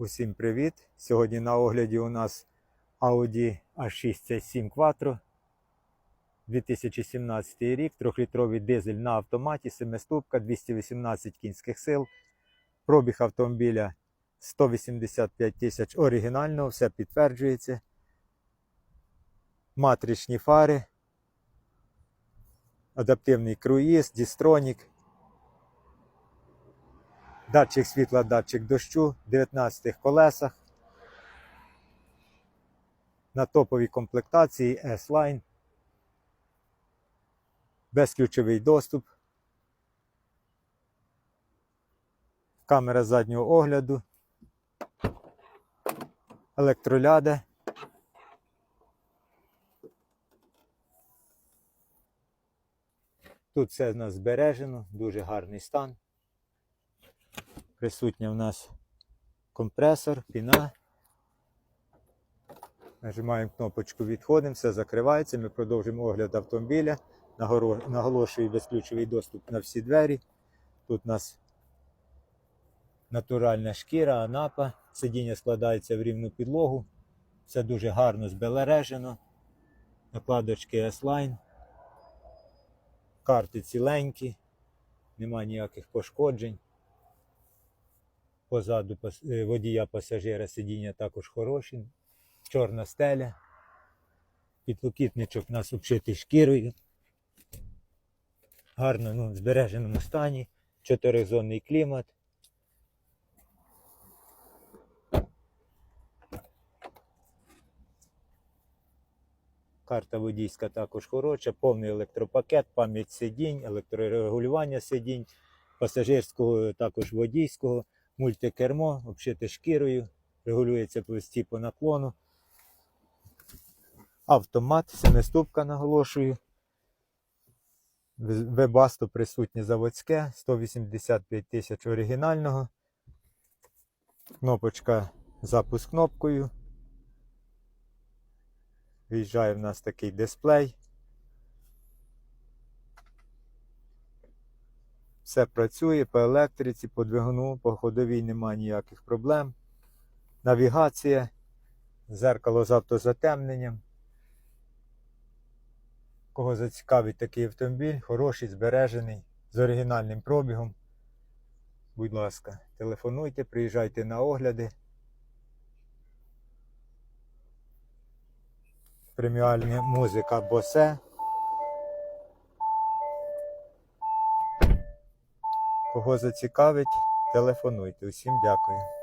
Усім привіт! Сьогодні на огляді у нас Audi A6 C7 Quattro 2017 рік, 3-літровий дизель на автоматі, 7-ступка, 218 кінських сил. Пробіг автомобіля 185 тисяч оригінального, все підтверджується. Матричні фари, адаптивний круїз, дістронік. Датчик світла, датчик дощу, 19 колесах. На топовій комплектації S-Line. Безключовий доступ. Камера заднього огляду. Електроляда. Тут все в нас збережено, дуже гарний стан. Присутня в нас компресор, піна. Нажимаємо кнопочку відходимо, все закривається. Ми продовжуємо огляд автомобіля. Наголошую безключовий доступ на всі двері. Тут у нас натуральна шкіра, анапа. Сидіння складається в рівну підлогу. Все дуже гарно збелережено. Накладочки S-Line. Карти ціленькі, немає ніяких пошкоджень. Позаду е, водія пасажира сидіння також хороші. Чорна стеля. Підлокітничок у нас обшитий шкірою. Гарно ну, в збереженому стані. Чотиризонний клімат. Карта водійська також хороша, повний електропакет, пам'ять сидінь, електрорегулювання сидінь, пасажирського, також водійського, мультикермо, обшите шкірою, регулюється плості по наклону. Автомат, семиступка наголошую. Вебасто присутнє заводське, 185 тисяч оригінального. Кнопочка запуск кнопкою. В'їжджає в нас такий дисплей. Все працює по електриці, по двигуну, по ходовій немає ніяких проблем. Навігація, зеркало з автозатемненням. Кого зацікавить такий автомобіль, хороший, збережений, з оригінальним пробігом. Будь ласка, телефонуйте, приїжджайте на огляди. преміальна музика Босе. Кого зацікавить, телефонуйте. Усім дякую.